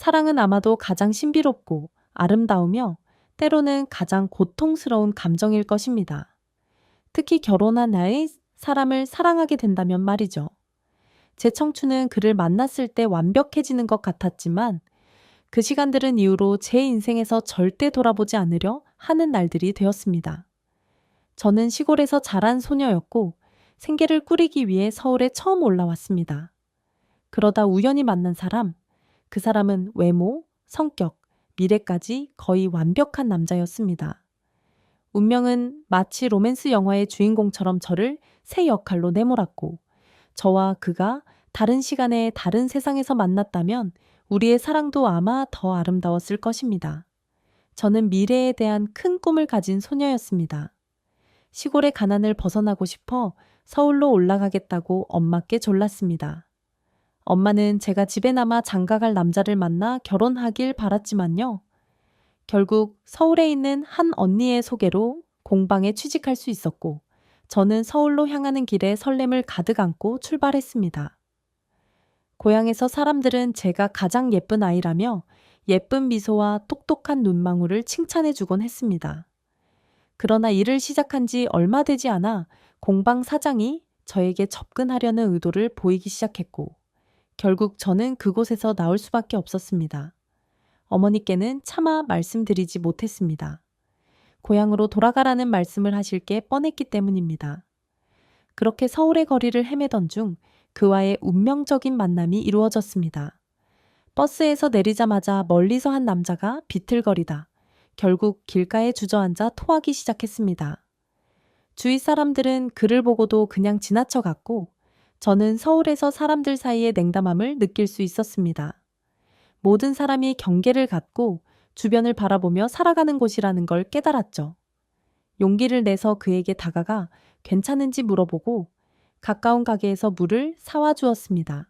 사랑은 아마도 가장 신비롭고 아름다우며 때로는 가장 고통스러운 감정일 것입니다. 특히 결혼한 나의 사람을 사랑하게 된다면 말이죠. 제 청춘은 그를 만났을 때 완벽해지는 것 같았지만 그 시간들은 이후로 제 인생에서 절대 돌아보지 않으려 하는 날들이 되었습니다. 저는 시골에서 자란 소녀였고 생계를 꾸리기 위해 서울에 처음 올라왔습니다. 그러다 우연히 만난 사람, 그 사람은 외모, 성격, 미래까지 거의 완벽한 남자였습니다. 운명은 마치 로맨스 영화의 주인공처럼 저를 새 역할로 내몰았고, 저와 그가 다른 시간에 다른 세상에서 만났다면 우리의 사랑도 아마 더 아름다웠을 것입니다. 저는 미래에 대한 큰 꿈을 가진 소녀였습니다. 시골의 가난을 벗어나고 싶어 서울로 올라가겠다고 엄마께 졸랐습니다. 엄마는 제가 집에 남아 장가갈 남자를 만나 결혼하길 바랐지만요. 결국 서울에 있는 한 언니의 소개로 공방에 취직할 수 있었고, 저는 서울로 향하는 길에 설렘을 가득 안고 출발했습니다. 고향에서 사람들은 제가 가장 예쁜 아이라며 예쁜 미소와 똑똑한 눈망울을 칭찬해 주곤 했습니다. 그러나 일을 시작한 지 얼마 되지 않아 공방 사장이 저에게 접근하려는 의도를 보이기 시작했고, 결국 저는 그곳에서 나올 수밖에 없었습니다. 어머니께는 차마 말씀드리지 못했습니다. 고향으로 돌아가라는 말씀을 하실 게 뻔했기 때문입니다. 그렇게 서울의 거리를 헤매던 중 그와의 운명적인 만남이 이루어졌습니다. 버스에서 내리자마자 멀리서 한 남자가 비틀거리다 결국 길가에 주저앉아 토하기 시작했습니다. 주위 사람들은 그를 보고도 그냥 지나쳐 갔고 저는 서울에서 사람들 사이의 냉담함을 느낄 수 있었습니다. 모든 사람이 경계를 갖고 주변을 바라보며 살아가는 곳이라는 걸 깨달았죠. 용기를 내서 그에게 다가가 괜찮은지 물어보고 가까운 가게에서 물을 사와 주었습니다.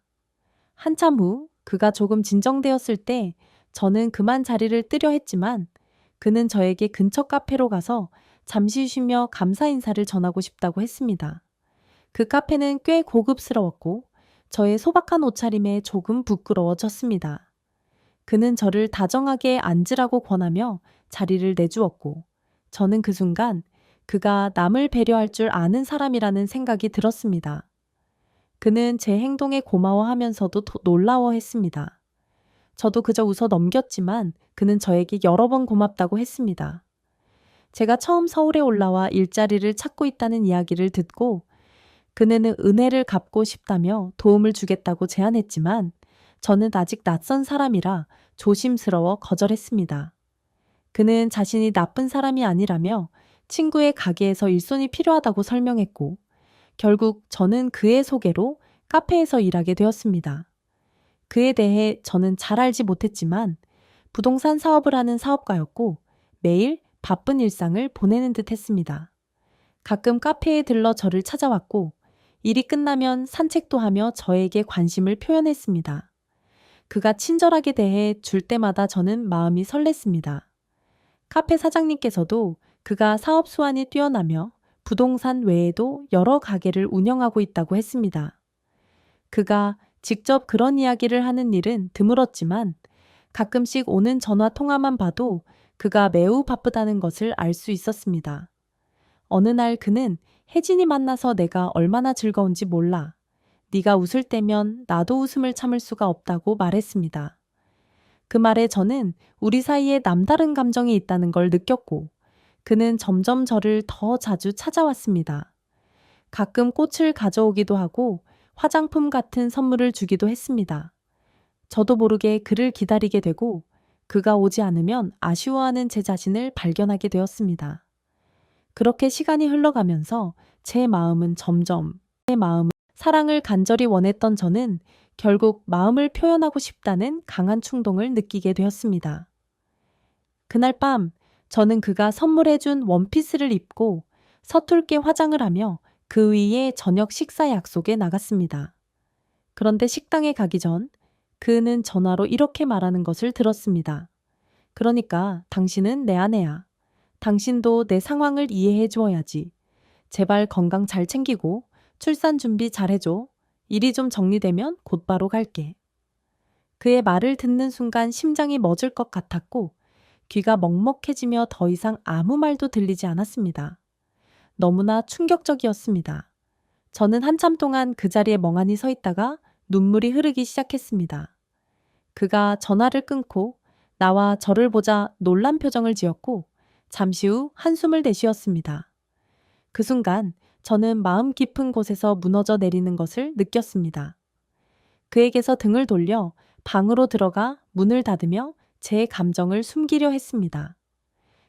한참 후 그가 조금 진정되었을 때 저는 그만 자리를 뜨려 했지만 그는 저에게 근처 카페로 가서 잠시 쉬며 감사 인사를 전하고 싶다고 했습니다. 그 카페는 꽤 고급스러웠고 저의 소박한 옷차림에 조금 부끄러워졌습니다. 그는 저를 다정하게 앉으라고 권하며 자리를 내주었고 저는 그 순간 그가 남을 배려할 줄 아는 사람이라는 생각이 들었습니다. 그는 제 행동에 고마워하면서도 놀라워했습니다. 저도 그저 웃어 넘겼지만 그는 저에게 여러 번 고맙다고 했습니다. 제가 처음 서울에 올라와 일자리를 찾고 있다는 이야기를 듣고 그네는 은혜를 갚고 싶다며 도움을 주겠다고 제안했지만 저는 아직 낯선 사람이라 조심스러워 거절했습니다. 그는 자신이 나쁜 사람이 아니라며 친구의 가게에서 일손이 필요하다고 설명했고, 결국 저는 그의 소개로 카페에서 일하게 되었습니다. 그에 대해 저는 잘 알지 못했지만 부동산 사업을 하는 사업가였고 매일 바쁜 일상을 보내는 듯 했습니다. 가끔 카페에 들러 저를 찾아왔고 일이 끝나면 산책도 하며 저에게 관심을 표현했습니다. 그가 친절하게 대해 줄 때마다 저는 마음이 설렜습니다. 카페 사장님께서도 그가 사업 수완이 뛰어나며 부동산 외에도 여러 가게를 운영하고 있다고 했습니다. 그가 직접 그런 이야기를 하는 일은 드물었지만 가끔씩 오는 전화 통화만 봐도 그가 매우 바쁘다는 것을 알 수 있었습니다. 어느 날 그는 혜진이 만나서 내가 얼마나 즐거운지 몰라. 네가 웃을 때면 나도 웃음을 참을 수가 없다고 말했습니다. 그 말에 저는 우리 사이에 남다른 감정이 있다는 걸 느꼈고 그는 점점 저를 더 자주 찾아왔습니다. 가끔 꽃을 가져오기도 하고 화장품 같은 선물을 주기도 했습니다. 저도 모르게 그를 기다리게 되고 그가 오지 않으면 아쉬워하는 제 자신을 발견하게 되었습니다. 그렇게 시간이 흘러가면서 제 마음은 점점 제 마음은 사랑을 간절히 원했던 저는 결국 마음을 표현하고 싶다는 강한 충동을 느끼게 되었습니다. 그날 밤 저는 그가 선물해준 원피스를 입고 서툴게 화장을 하며 그 위에 저녁 식사 약속에 나갔습니다. 그런데 식당에 가기 전 그는 전화로 이렇게 말하는 것을 들었습니다. 그러니까 당신은 내 아내야. 당신도 내 상황을 이해해 주어야지. 제발 건강 잘 챙기고 출산 준비 잘 해줘. 일이 좀 정리되면 곧바로 갈게. 그의 말을 듣는 순간 심장이 멎을 것 같았고 귀가 먹먹해지며 더 이상 아무 말도 들리지 않았습니다. 너무나 충격적이었습니다. 저는 한참 동안 그 자리에 멍하니 서 있다가 눈물이 흐르기 시작했습니다. 그가 전화를 끊고 나와 저를 보자 놀란 표정을 지었고 잠시 후 한숨을 내쉬었습니다. 그 순간 저는 마음 깊은 곳에서 무너져 내리는 것을 느꼈습니다. 그에게서 등을 돌려 방으로 들어가 문을 닫으며 제 감정을 숨기려 했습니다.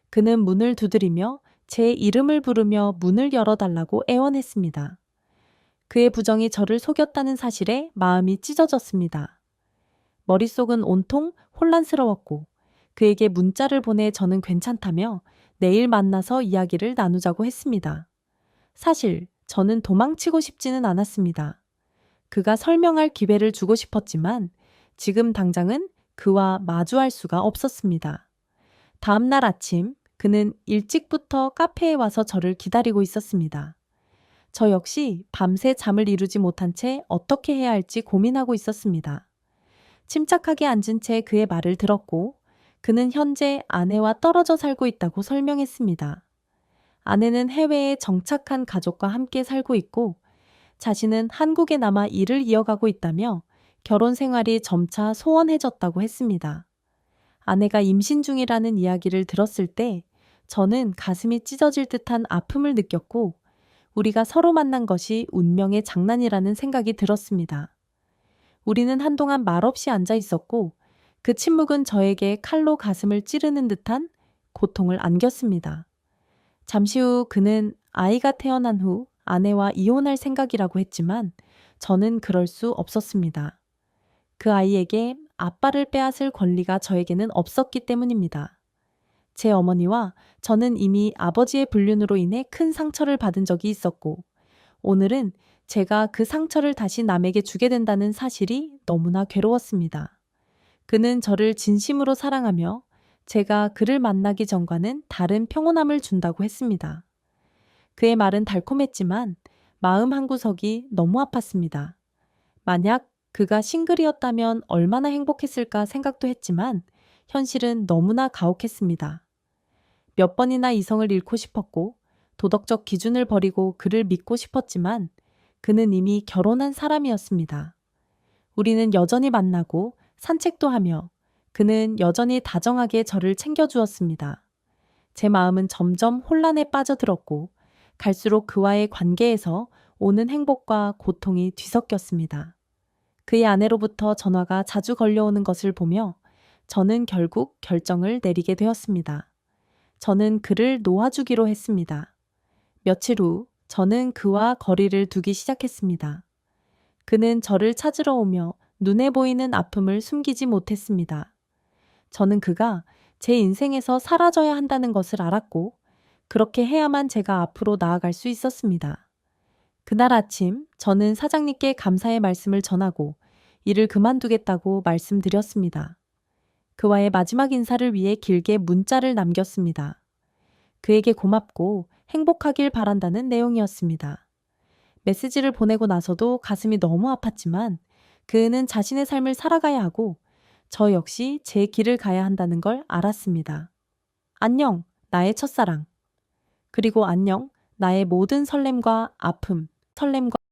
그는 문을 두드리며 제 이름을 부르며 문을 열어달라고 애원했습니다. 그의 부정이 저를 속였다는 사실에 마음이 찢어졌습니다. 머릿속은 온통 혼란스러웠고 그에게 문자를 보내 저는 괜찮다며 내일 만나서 이야기를 나누자고 했습니다. 사실 저는 도망치고 싶지는 않았습니다. 그가 설명할 기회를 주고 싶었지만 지금 당장은 그와 마주할 수가 없었습니다. 다음 날 아침 그는 일찍부터 카페에 와서 저를 기다리고 있었습니다. 저 역시 밤새 잠을 이루지 못한 채 어떻게 해야 할지 고민하고 있었습니다. 침착하게 앉은 채 그의 말을 들었고 그는 현재 아내와 떨어져 살고 있다고 설명했습니다. 아내는 해외에 정착한 가족과 함께 살고 있고 자신은 한국에 남아 일을 이어가고 있다며 결혼 생활이 점차 소원해졌다고 했습니다. 아내가 임신 중이라는 이야기를 들었을 때 저는 가슴이 찢어질 듯한 아픔을 느꼈고 우리가 서로 만난 것이 운명의 장난이라는 생각이 들었습니다. 우리는 한동안 말없이 앉아 있었고 그 침묵은 저에게 칼로 가슴을 찌르는 듯한 고통을 안겼습니다. 잠시 후 그는 아이가 태어난 후 아내와 이혼할 생각이라고 했지만 저는 그럴 수 없었습니다. 그 아이에게 아빠를 빼앗을 권리가 저에게는 없었기 때문입니다. 제 어머니와 저는 이미 아버지의 불륜으로 인해 큰 상처를 받은 적이 있었고, 오늘은 제가 그 상처를 다시 남에게 주게 된다는 사실이 너무나 괴로웠습니다. 그는 저를 진심으로 사랑하며 제가 그를 만나기 전과는 다른 평온함을 준다고 했습니다. 그의 말은 달콤했지만 마음 한구석이 너무 아팠습니다. 만약 그가 싱글이었다면 얼마나 행복했을까 생각도 했지만 현실은 너무나 가혹했습니다. 몇 번이나 이성을 잃고 싶었고 도덕적 기준을 버리고 그를 믿고 싶었지만 그는 이미 결혼한 사람이었습니다. 우리는 여전히 만나고 산책도 하며 그는 여전히 다정하게 저를 챙겨주었습니다. 제 마음은 점점 혼란에 빠져들었고 갈수록 그와의 관계에서 오는 행복과 고통이 뒤섞였습니다. 그의 아내로부터 전화가 자주 걸려오는 것을 보며 저는 결국 결정을 내리게 되었습니다. 저는 그를 놓아주기로 했습니다. 며칠 후 저는 그와 거리를 두기 시작했습니다. 그는 저를 찾으러 오며 눈에 보이는 아픔을 숨기지 못했습니다. 저는 그가 제 인생에서 사라져야 한다는 것을 알았고, 그렇게 해야만 제가 앞으로 나아갈 수 있었습니다. 그날 아침 저는 사장님께 감사의 말씀을 전하고 일을 그만두겠다고 말씀드렸습니다. 그와의 마지막 인사를 위해 길게 문자를 남겼습니다. 그에게 고맙고 행복하길 바란다는 내용이었습니다. 메시지를 보내고 나서도 가슴이 너무 아팠지만 그는 자신의 삶을 살아가야 하고 저 역시 제 길을 가야 한다는 걸 알았습니다. 안녕, 나의 첫사랑. 그리고 안녕, 나의 모든 설렘과 아픔, 설렘과